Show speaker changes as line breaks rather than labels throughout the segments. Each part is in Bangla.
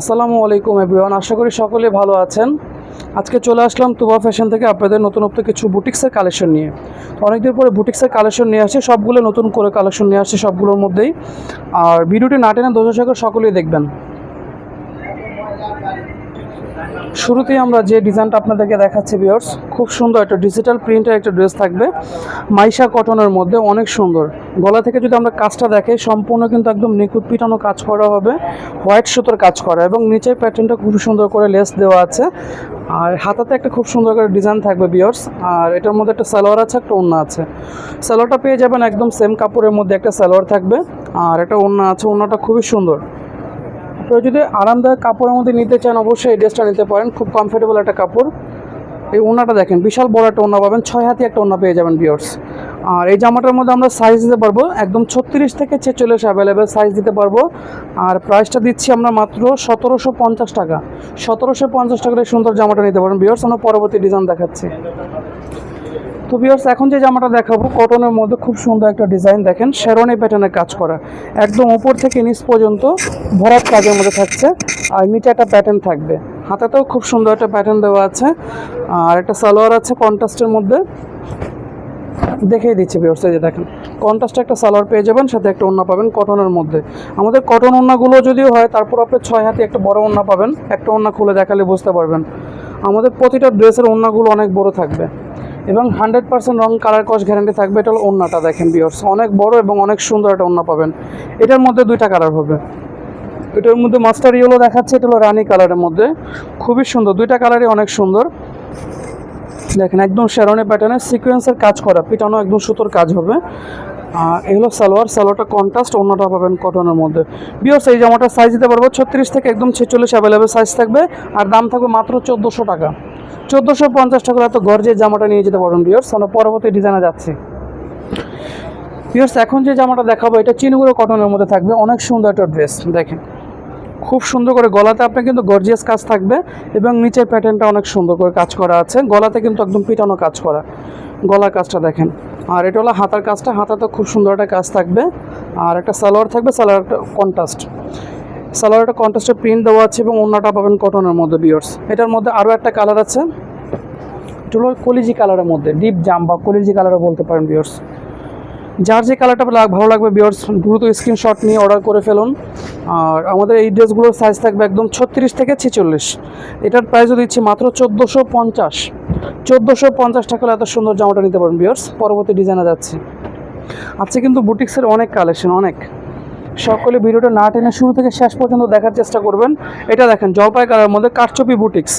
আসসালামু আলাইকুম এভরিওয়ান আশা করি সকলে ভালো আছেন। আজকে চলে আসলাম তুবা ফ্যাশন থেকে আপনাদের নতুনত্ব কিছু বুটিক্সের কালেকশন নিয়ে। তো অনেকদিন পরে বুটিক্সের কালেকশন নিয়ে আসছে, সবগুলো নতুন করে কালেকশন নিয়ে আসছে সবগুলোর মধ্যেই। আর ভিডিওটি না টেনে দোষ সকলেই দেখবেন। শুরুতেই আমরা যে ডিজাইনটা আপনাদেরকে দেখাচ্ছি বিয়ার্স খুব সুন্দর একটা ডিজিটাল প্রিন্টের একটা ড্রেস থাকবে। মাইশা কটনের মধ্যে অনেক সুন্দর। গলা থেকে যদি আমরা কাজটা দেখে সম্পূর্ণ কিন্তু একদম নিখুঁত পিটানো কাজ করা হবে। হোয়াইট সুতোর কাজ করা এবং নিচের প্যাটার্নটা খুব সুন্দর করে লেস দেওয়া আছে। আর হাতাতে একটা খুব সুন্দর করে ডিজাইন থাকবে বিয়ার্স আর এটার মধ্যে একটা সালোয়ার আছে, একটা ওড়না আছে। সালোয়ারটা পেয়ে যাবেন একদম সেম কাপড়ের মধ্যে একটা সালোয়ার থাকবে, আর একটা ওড়না আছে, ওড়নাটা খুবই সুন্দর। আপনারা যদি আরামদায়ক কাপড়ের মধ্যে নিতে চান, অবশ্যই এই ড্রেসটা নিতে পারেন। খুব কমফোর্টেবল একটা কাপড়। এই ওনাটা দেখেন, বিশাল বড় একটা ওনা পাবেন। ছয় হাতি একটা ওনা পেয়ে যাবেন বিয়ার্স আর এই জামাটার মধ্যে আমরা সাইজ দিতে পারব, একদম ছত্রিশ থেকে ছেচল্লিশ অ্যাভেলেবেল সাইজ দিতে পারব। আর প্রাইসটা দিচ্ছি আমরা মাত্র সতেরোশো পঞ্চাশ টাকা। সতেরোশো পঞ্চাশ টাকার সুন্দর জামাটা নিতে পারেন বিয়ার্স আমরা পরবর্তী ডিজাইন দেখাচ্ছি। তো বিয়ার্স এখন যে জামাটা দেখাবো কটনের মধ্যে খুব সুন্দর একটা ডিজাইন দেখেন শেরনি প্যাটার্নের কাজ করা। একদম উপর থেকে নিচ পর্যন্ত ভরাট কাজের মধ্যে থাকছে, আর নিচে একটা প্যাটার্ন থাকবে। হাতাতেও খুব সুন্দর একটা প্যাটার্ন দেওয়া আছে, আর একটা সালোয়ার আছে কন্ট্রাস্টের মধ্যে। দেখিয়ে দিচ্ছে বিয়ার্স এই যে দেখেন, কন্ট্রাস্টে একটা সালোয়ার পেয়ে যাবেন, সাথে একটা ওড়না পাবেন কটনের মধ্যে। আমাদের কটন ওড়নাগুলো যদিও হয়, তারপর আপনি ছয় হাতে একটা বড় ওড়না পাবেন, একটা ওড়না খুলে দেখালে বুঝতে পারবেন। আমাদের প্রতিটা ড্রেসের ওড়নাগুলো অনেক বড় থাকবে। এবং হান্ড্রেড পার্সেন্ট রং কালার কস গ্যারান্টি থাকবে, এটা হলো ওড়নাটা দেখেন বিয়ার্স অনেক বড় এবং অনেক সুন্দর একটা ওড়না পাবেন। এটার মধ্যে দুইটা কালার হবে। এটার মধ্যে মাস্টার ইয়েলো দেখাচ্ছে, এটা হলো রানি কালারের মধ্যে। খুবই সুন্দর, দুইটা কালারই অনেক সুন্দর। দেখেন, একদম শেরনে প্যাটার্নের সিকোয়েন্সের কাজ করা, পিটানো একদম সুতোর কাজ হবে। এগুলো সালোয়ার, সালোয়ারটা কন্ট্রাস্ট অন্যটা পাবেন কটনের মধ্যে। বিয়স এই জামাটা সাইজ দিতে পারব, ছত্রিশ থেকে একদম ছেচল্লিশ অ্যাভেলেবেল সাইজ থাকবে। আর দাম থাকবে মাত্র চোদ্দোশো টাকা। চোদ্দোশো পঞ্চাশ টাকা এত গর্জের জামাটা নিয়ে যেতে পারবেন বিয়র্স আমরা পরবর্তী ডিজাইনে যাচ্ছি। বিয়র্স এখন যে জামাটা দেখাবো, এটা চিনগুলো কটনের মধ্যে থাকবে। অনেক সুন্দর একটা ড্রেস দেখেন। খুব সুন্দর করে গলাতে আপনার কিন্তু গর্জিয়াস কাজ থাকবে এবং নিচের প্যাটার্নটা অনেক সুন্দর করে কাজ করা আছে। গলাতে কিন্তু একদম পিটানো কাজ করা। গলার কাজটা দেখেন। আর এটা হলো হাতার কাজটা। হাতাতে খুব সুন্দর একটা কাজ থাকবে। আর একটা সালোয়ার থাকবে। সালোয়ার একটা কন্ট্রাস্ট সালোয়ার একটা কন্ট্রাস্টের প্রিন্ট দেওয়া আছে এবং অন্যটা পাবেন কটনের মধ্যে বিয়ার্স এটার মধ্যে আরও একটা কালার আছে। এটা হলো কলিজি কালারের মধ্যে ডিপ জাম বা কলিজি কালারও বলতে পারেন বিয়ার্স যার যে কালারটা ভালো লাগবে বিয়ার্স দ্রুত স্ক্রিনশট নিয়ে অর্ডার করে ফেলুন। আর আমাদের এই ড্রেসগুলোর সাইজ থাকবে একদম ছত্রিশ থেকে ছেচল্লিশ। এটার প্রাইসও দিচ্ছি মাত্র চোদ্দোশো পঞ্চাশ। চোদ্দোশো পঞ্চাশ টাকা এত সুন্দর জামাটা নিতে পারেন বিয়ার্স পরবর্তী ডিজাইনে যাচ্ছি। আজকে কিন্তু বুটিক্সের অনেক কালেকশন অনেক। সকলে ভিডিওটা না টেনে শুরু থেকে শেষ পর্যন্ত দেখার চেষ্টা করবেন। এটা দেখেন জলপাই কালারের মধ্যে কারচুপি বুটিক্স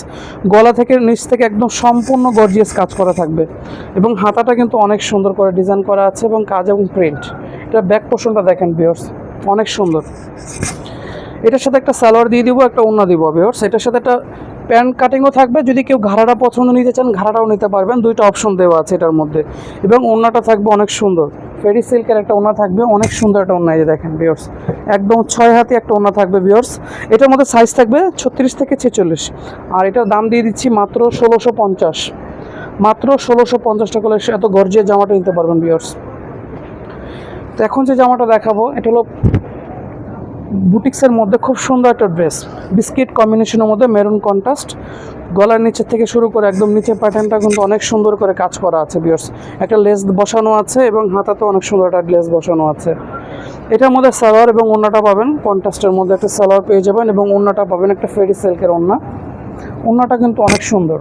গলা থেকে নিচ থেকে একদম সম্পূর্ণ গর্জিয়াস কাজ করা থাকবে। এবং হাতাটা কিন্তু অনেক সুন্দর করে ডিজাইন করা আছে এবং কাজ এবং প্রিন্ট এটা ব্যাক পোর্শনটা দেখেন বিয়ার্স অনেক সুন্দর। এটার সাথে একটা সালোয়ার দিয়ে দিব, একটা ওড়না দিব বিয়ার্স এটার সাথে একটা প্যান্ট কাটিংও থাকবে। যদি কেউ ঘাড়াটা পছন্দ নিতে চান, ঘাড়াটাও নিতে পারবেন। দুইটা অপশন দেওয়া আছে এটার মধ্যে। এবং ওড়নাটা থাকবে অনেক সুন্দর। ফেরি সিল্কের একটা ওনা থাকবে, অনেক সুন্দর একটা যে দেখেন বিয়ার্স একদম ছয় হাতে একটা ওড়না থাকবে বিয়ার্স এটার মধ্যে সাইজ থাকবে ছত্রিশ থেকে ছেচল্লিশ। আর এটার দাম দিয়ে দিচ্ছি মাত্র ষোলোশো পঞ্চাশ। মাত্র ষোলোশো পঞ্চাশ টাকা এত গর্জিয়ার জামাটা নিতে পারবেন বিয়ার্স তো এখন যে জামাটা দেখাবো, এটা হলো বুটিক্সের মধ্যে খুব সুন্দর একটা ড্রেস। বিস্কিট কম্বিনেশনের মধ্যে মেরুন কন্ট্রাস্ট গলার নিচে থেকে শুরু করে একদম নিচে প্যাটার্নটা কিন্তু অনেক সুন্দর করে কাজ করা আছে বিয়ার্স একটা লেস বসানো আছে এবং হাতাতে অনেক সুন্দর একটা লেস বসানো আছে। এটার মধ্যে সালোয়ার এবং ওড়নাটা পাবেন। কন্ট্রাস্টের মধ্যে একটা সালোয়ার পেয়ে যাবেন এবং ওড়নাটা পাবেন একটা ফেরি সিল্কের ওড়না ওড়নাটা কিন্তু অনেক সুন্দর।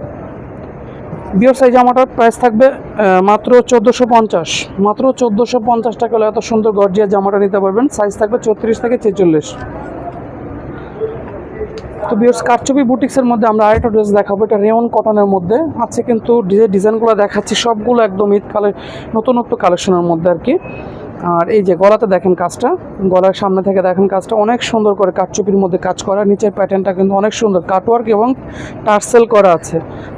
বিয়ার সাইজ জামাটার প্রাইস থাকবে মাত্র চোদ্দোশো পঞ্চাশ। মাত্র চোদ্দোশো পঞ্চাশ টাকা হলে এত সুন্দর গর্জিয়া জামাটা নিতে পারবেন। সাইজ থাকবে চৌত্রিশ থেকে ছেচল্লিশ। তো বিয়ার্স কারচুপি বুটিক্সের মধ্যে আমরা আরেকটা ড্রেস দেখাবো। এটা রেওন কটনের মধ্যে। আছে কিন্তু ডিজাইনগুলো দেখাচ্ছি, সবগুলো একদম ঈদ কালে নতুনত্ব কালেকশনের মধ্যে আর কি। আর এই যে গলাতে দেখেন কাজটা, গলার সামনে থেকে দেখেন কাজটা, অনেক সুন্দর করে কাঠচুপির মধ্যে কাজ করা, নিচের প্যাটার্নটা কিন্তু অনেক সুন্দর কাটওয়ার্ক এবং টার্সেল করা আছে।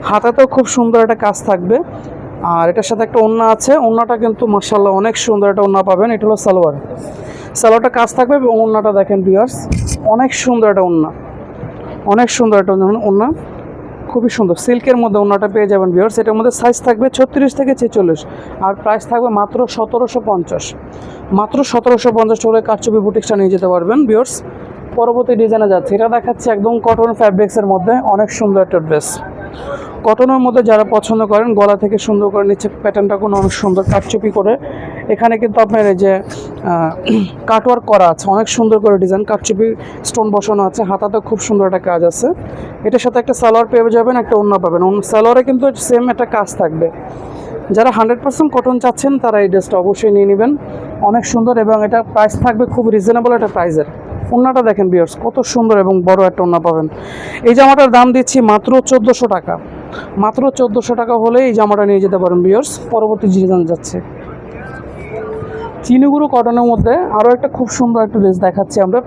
হাতাতেও খুব সুন্দর একটা কাজ থাকবে। আর এটার সাথে একটা ওড়না আছে ওড়নাটা কিন্তু মার্শাল্লাহ অনেক সুন্দর একটা ওড়না পাবেন, এটা হলো সালোয়ার। সালোয়ারটা কাজ থাকবে এবং ওড়নাটা দেখেন বিয়ার্স অনেক সুন্দর একটা ওড়না অনেক সুন্দর একটা ওড়না খুবই সুন্দর। সিল্কের মধ্যে ওড়নাটা পেয়ে যাবেন বিয়ার্স এটার মধ্যে সাইজ থাকবে ছত্রিশ থেকে ছেচল্লিশ। আর প্রাইস থাকবে মাত্র সতেরোশো পঞ্চাশ। মাত্র সতেরোশো পঞ্চাশ টাকা কারচুপি বুটিক্সটা নিয়ে যেতে পারবেন বিয়ার্স পরবর্তী ডিজাইনে যাচ্ছে। এটা দেখাচ্ছে একদম কটন ফ্যাব্রিক্সের মধ্যে। অনেক সুন্দর একটা ড্রেস কটনের মধ্যে যারা পছন্দ করেন, গলা থেকে সুন্দর করে নিচে প্যাটার্নটা কোনো অনেক সুন্দর কাটচুপি করে। এখানে কিন্তু আপনার এই যে কাটওয়ার্ক করা আছে, অনেক সুন্দর করে ডিজাইন কাটচুপি স্টোন বসানো আছে, হাতাতে খুব সুন্দর একটা কাজ আছে। এটার সাথে একটা সালোয়ার পেয়ে যাবেন, একটা অন্য পাবেন। সালোয়ারে কিন্তু সেম একটা কাজ থাকবে। যারা হান্ড্রেড পার্সেন্ট কটন চাচ্ছেন, তারা এই ড্রেসটা অবশ্যই নিয়ে নেবেন। অনেক সুন্দর এবং এটা প্রাইস থাকবে খুব রিজনেবল একটা প্রাইসের ওন্নাটা দেখেন বিয়ার্স কত সুন্দর এবং বড় একটা ওন্না পাবেন। এই জামাটার দাম দিচ্ছি মাত্র চোদ্দোশো টাকা। মাত্র চোদ্দোশো টাকা হলে এই জামাটা নিয়ে যেতে পারেন বিয়ার্স পরবর্তী ডিজাইন যাচ্ছে। চিনিগুড়ো কটনের মধ্যে আরও একটা খুব সুন্দর একটা ড্রেস দেখাচ্ছি আমরা।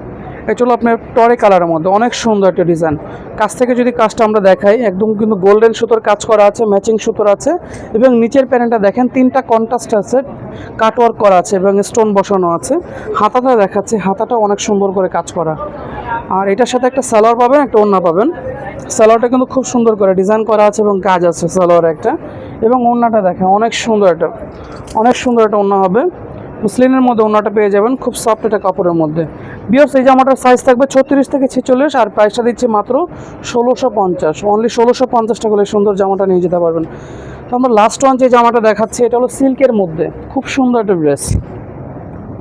হলো আপনার টরে কালারের মধ্যে, অনেক সুন্দর একটা ডিজাইন কাছ থেকে যদি কাজটা আমরা দেখাই, একদম কিন্তু গোল্ডেন সুতোর কাজ করা আছে ম্যাচিং সুতোর আছে, এবং নিচের প্যানেলটা দেখেন, তিনটা কন্ট্রাস্ট আছে কাটওয়ার্ক করা আছে, এবং স্টোন বসানো আছে। হাতাটা দেখাচ্ছে, হাতাটা অনেক সুন্দর করে কাজ করা। আর এটার সাথে একটা সালোয়ার পাবেন, একটা ওড়না পাবেন। সালোয়ারটা কিন্তু খুব সুন্দর করে ডিজাইন করা আছে, এবং কাজ আছে সালোয়ার একটা। এবং ওড়নাটা দেখেন, অনেক সুন্দর একটা, অনেক সুন্দর একটা ওড়না হবে। মুসলিনের মধ্যে ওনাটা পেয়ে যাবেন, খুব সফট এটা কাপড়ের মধ্যে। বিয়স এই জামাটার সাইজ থাকবে ছত্রিশ থেকে ছেচল্লিশ, আর প্রাইসটা দিচ্ছে মাত্র ষোলোশো পঞ্চাশ। অনলি ষোলোশো পঞ্চাশ টাকা হলে সুন্দর জামাটা নিয়ে যেতে পারবেন। তো আমরা লাস্ট ওয়ান যে জামাটা দেখাচ্ছি, এটা হলো সিল্কের মধ্যে। খুব সুন্দর একটা ড্রেস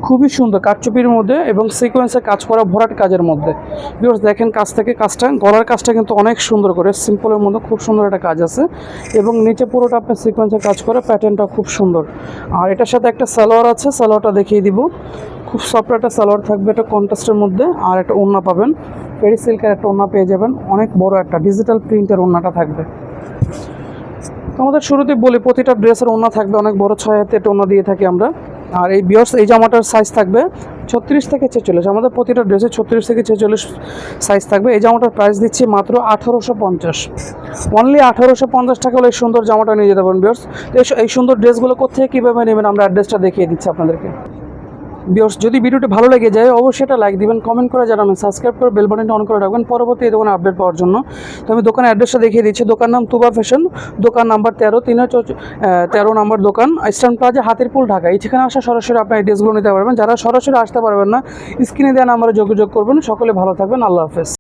খুবই সুন্দর কাটচুপির মধ্যে এবং সিকোয়েন্সে কাজ করা ভরাট কাজের মধ্যে। বিকজ দেখেন কাজ থেকে কাজটা, গলার কাজটা কিন্তু অনেক সুন্দর করে সিম্পলের মধ্যে খুব সুন্দর একটা কাজ আছে। এবং নিচে পুরোটা আপনার সিকোয়েন্সে কাজ করে প্যাটার্নটা খুব সুন্দর। আর এটার সাথে একটা সালোয়ার আছে, সালোয়ারটা দেখিয়ে দিব। খুব সফট একটা সালোয়ার থাকবে এটা কন্ট্রাস্টের মধ্যে, আর একটা ওড়না পাবেন। পেরি সিল্কের একটা ওড়না পেয়ে যাবেন, অনেক বড় একটা ডিজিটাল প্রিন্টের ওড়নাটা থাকবে। আমাদের শুরুতে বলি, প্রতিটা ড্রেসের ওড়না থাকবে, অনেক বড় ছয় হাতে একটা ওড়না দিয়ে থাকি আমরা। আর এই বিয়স, এই জামাটার সাইজ থাকবে ছত্রিশ থেকে ছেচল্লিশ। আমাদের প্রতিটা ড্রেসে ছত্রিশ থেকে ছেচল্লিশ সাইজ থাকবে। এই জামাটার প্রাইস দিচ্ছি মাত্র আঠারোশো পঞ্চাশ। অনলি আঠারোশো পঞ্চাশ টাকা হলে এই সুন্দর জামাটা নিয়ে যেতে পারেন বিয়র্স এই- এই সুন্দর ড্রেসগুলো কোথায় কীভাবে নেবেন আমরা অ্যাড্রেসটা দেখিয়ে দিচ্ছি আপনাদেরকে। বিয়র্স যদি ভিডিওটি ভালো লেগে যায়, অবশ্যই এটা লাইক দিবেন কমেন্ট করে জানাবেন সাবস্ক্রাইব করে বেল বাটনটা অন করে রাখবেন। পরবর্তী এই দোকানে আপডেট পাওয়ার জন্য। তো আমি দোকানের অ্যাড্রেসটা দেখিয়ে দিচ্ছি। দোকান নাম তুবা ফ্যাশন দোকান নাম্বার তেরো, তিন তেরো নাম্বার দোকান ইস্টার্ন প্লাজা হাতিরপুল, ঢাকা। ঠিকানা আসা সরাসরি আপনার এই ড্রেসগুলো নিতে পারবেন। যারা সরাসরি আসতে পারবেন না স্ক্রিনে দেওয়া নাম্বারে যোগাযোগ করবেন। সকলে ভালো থাকবেন। আল্লাহ হাফেজ।